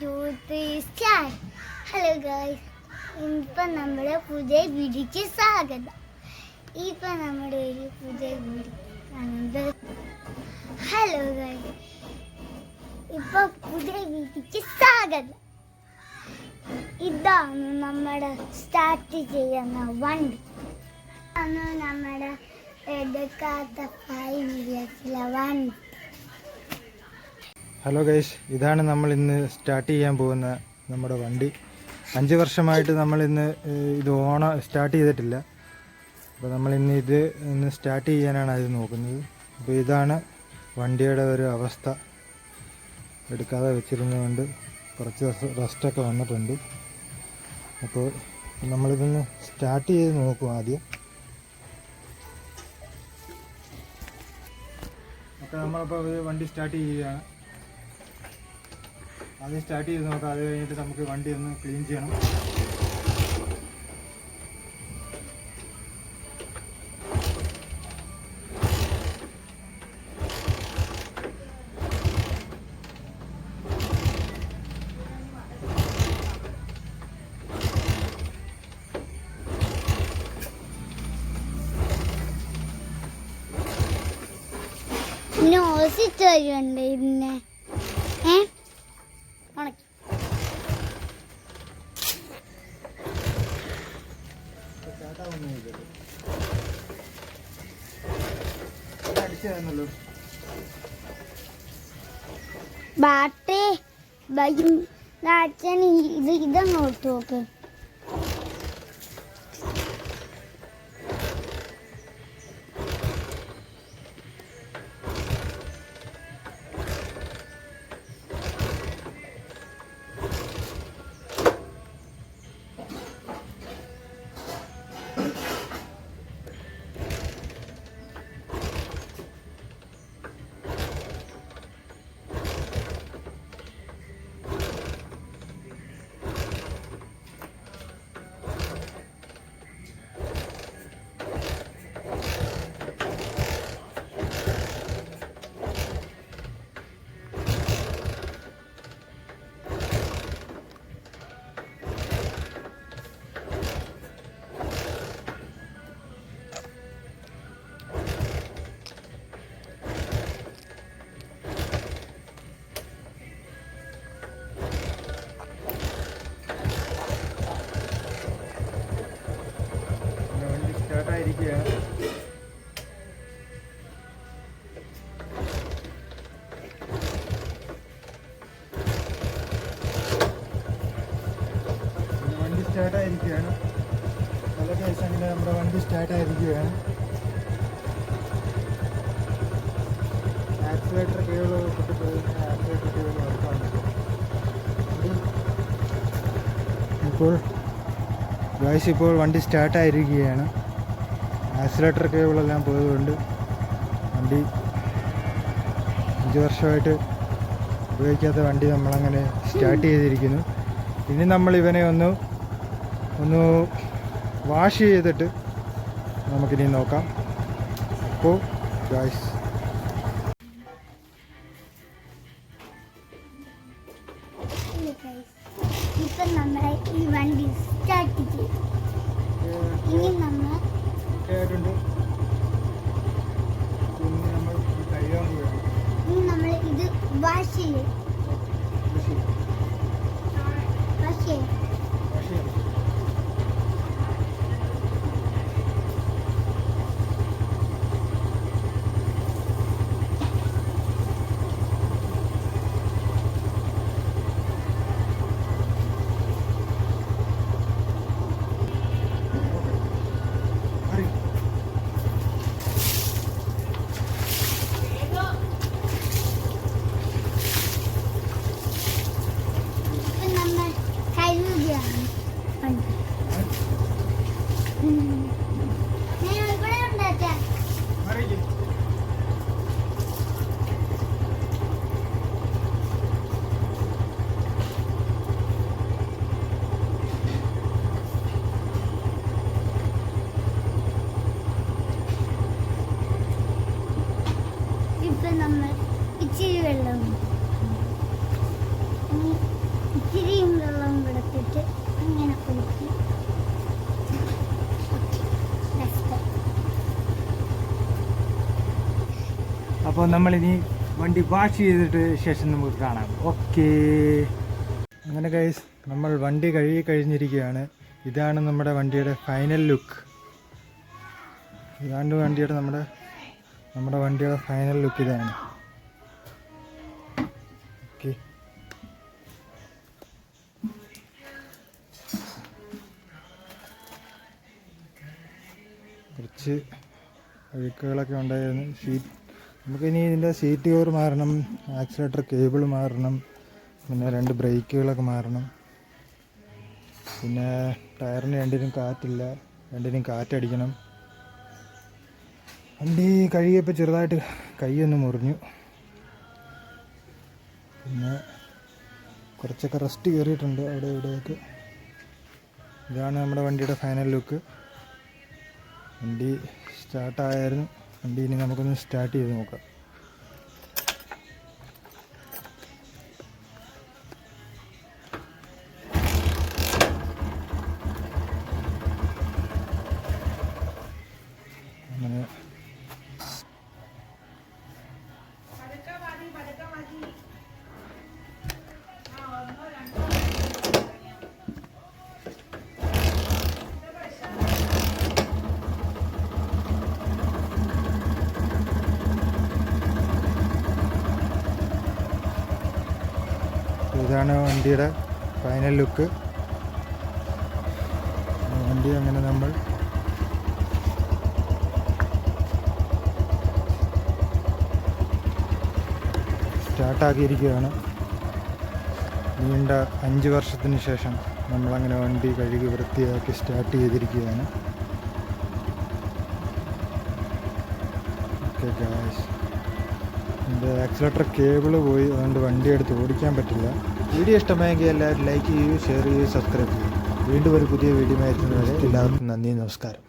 Two three star hello guys ഇപ്പം നമ്മുടെ പുതിയ വീഡിയോക്ക് സ്വാഗതം. ഇപ്പം നമ്മുടെ ഒരു പുതിയ വീഡിയോ ഹലോ ഗായ്സ് ഇപ്പം പുതിയ വീഡിയോക്ക് സ്വാഗതം. ഇതാണ് നമ്മുടെ സ്റ്റാർട്ട് ചെയ്യുന്ന വണ്ടി. ആണ് നമ്മുടെ എടുക്കാത്ത ഫൈവ് വീഡിയോസിലെ വണ്ടി. ഹലോ ഗൈസ് ഇതാണ് നമ്മൾ ഇന്ന് സ്റ്റാർട്ട് ചെയ്യാൻ പോകുന്ന നമ്മുടെ വണ്ടി. അഞ്ച് വർഷമായിട്ട് നമ്മൾ ഇന്ന് ഇത് ഓണ സ്റ്റാർട്ട് ചെയ്തിട്ടില്ല. അപ്പോൾ നമ്മൾ ഇന്ന് ഇത് ഇന്ന് സ്റ്റാർട്ട് ചെയ്യാനാണ് അത് നോക്കുന്നത്. അപ്പോൾ ഇതാണ് വണ്ടിയുടെ ഒരു അവസ്ഥ. എടുക്കാതെ വെച്ചിരുന്നതുകൊണ്ട് കുറച്ച് റെസ്റ്റൊക്കെ വന്നിട്ടുണ്ട്. അപ്പോൾ നമ്മളിതൊന്ന് സ്റ്റാർട്ട് ചെയ്ത് നോക്കും ആദ്യം. അപ്പോൾ നമ്മളിപ്പോൾ വണ്ടി സ്റ്റാർട്ട് ചെയ്യുകയാണ്. ആദ്യം സ്റ്റാർട്ട് ചെയ്ത് നോക്കാം. അത് കഴിഞ്ഞിട്ട് നമുക്ക് വണ്ടി ഒന്ന് ക്ലീൻ ചെയ്യണം. നോസ് തരുന്നുണ്ട് ഇന്നെ. ഏ? ഉണക്കി. ബാട്ടേ ഇത് ഇതങ്ങോട്ട് നോക്ക്. സ്റ്റാർട്ടായിരിക്കുകയാണ് പല കേസ് അങ്ങനെ നമ്മുടെ വണ്ടി സ്റ്റാർട്ടായിരിക്കുകയാണ് ആക്സിലേറ്റർ കേബിൾ പൊട്ടിപ്പോയി ആക്സിലേറ്റർ കേബിൾ വർക്കാണ് ഇപ്പോൾ ഗായ്സ് ഇപ്പോൾ വണ്ടി സ്റ്റാർട്ടായിരിക്കുകയാണ്. ആക്സിലേറ്റർ കേബിളെല്ലാം പോയതുകൊണ്ട് വണ്ടി അഞ്ച് വർഷമായിട്ട് ഉപയോഗിക്കാത്ത വണ്ടി നമ്മളങ്ങനെ സ്റ്റാർട്ട് ചെയ്തിരിക്കുന്നു. ഇനി നമ്മൾ ഇവനെ ഒന്ന് ഒന്ന് വാഷ് ചെയ്തിട്ട് നമുക്കിനി നോക്കാം. അപ്പോൾ ഗായ്സ് ഇപ്പം നമ്മളെ ഈ വണ്ടി സ്റ്റാർട്ട് ചെയ്യും ഇനി നമ്മൾ ഇനി നമ്മൾ ഇത് വാഷ് ചെയ്യും. വാഷ് ചെയ്യും. വാഷ് ചെയ്യും വാഷ് ചെയ്യണം. Hurry. അപ്പോൾ നമ്മളിനി വണ്ടി വാഷ് ചെയ്തിട്ട് ശേഷം നമുക്ക് കാണാം. ഓക്കേ. അങ്ങനെ കൈസ് നമ്മൾ വണ്ടി കഴുകി കഴിഞ്ഞിരിക്കുകയാണ്. ഇതാണ് നമ്മുടെ വണ്ടിയുടെ ഫൈനൽ ലുക്ക് ഇതാണ് വണ്ടിയുടെ നമ്മുടെ നമ്മുടെ വണ്ടിയുടെ ഫൈനൽ ലുക്ക് ഇതാണ്. ഓക്കെ. കുറച്ച് അഴുക്കുകളൊക്കെ ഉണ്ടായിരുന്നു. സീറ്റ് നമുക്കിനി ഇതിന്റെ സീറ്റ് കവർ മാറണം ആക്സിലേറ്റർ കേബിൾ മാറണം പിന്നെ രണ്ട് ബ്രേക്കുകളൊക്കെ മാറണം. പിന്നെ ടയറിന് രണ്ടിനും കാറ്റില്ല രണ്ടിനും കാറ്റടിക്കണം. വണ്ടി കഴുകിയപ്പോൾ ചെറുതായിട്ട് കൈയൊന്ന് മുറിഞ്ഞു. പിന്നെ കുറച്ചൊക്കെ റെസ്റ്റ് കയറിയിട്ടുണ്ട് അവിടെ ഇവിടെയൊക്കെ. ഇതാണ് നമ്മുടെ വണ്ടിയുടെ ഫൈനൽ ലുക്ക് വണ്ടി സ്റ്റാർട്ടായായിരുന്നു വണ്ടി ഇനി നമുക്കൊന്ന് സ്റ്റാർട്ട് ചെയ്ത് നോക്കാം. ഇതാണ് വണ്ടിയുടെ ഫൈനൽ ലുക്ക് വണ്ടി അങ്ങനെ നമ്മൾ സ്റ്റാർട്ടാക്കിയിരിക്കുകയാണ് നീണ്ട അഞ്ച് വർഷത്തിന് ശേഷം നമ്മളങ്ങനെ വണ്ടി കഴുകി വൃത്തിയാക്കി സ്റ്റാർട്ട് ചെയ്തിരിക്കുകയാണ്. ഓക്കെ ഗായ്സ് എന്റെ ആക്സിലേറ്റർ കേബിൾ പോയി അതുകൊണ്ട് വണ്ടി എടുത്ത് ഓടിക്കാൻ പറ്റില്ല. വീഡിയോ ഇഷ്ടമായെങ്കിൽ എല്ലാവരും ലൈക്ക് ചെയ്യൂ ഷെയർ ചെയ്യൂ സബ്സ്ക്രൈബ് ചെയ്യൂ വീണ്ടും ഒരു പുതിയ വീഡിയോ ആയിരുന്നു എല്ലാവർക്കും നന്ദി നമസ്കാരം.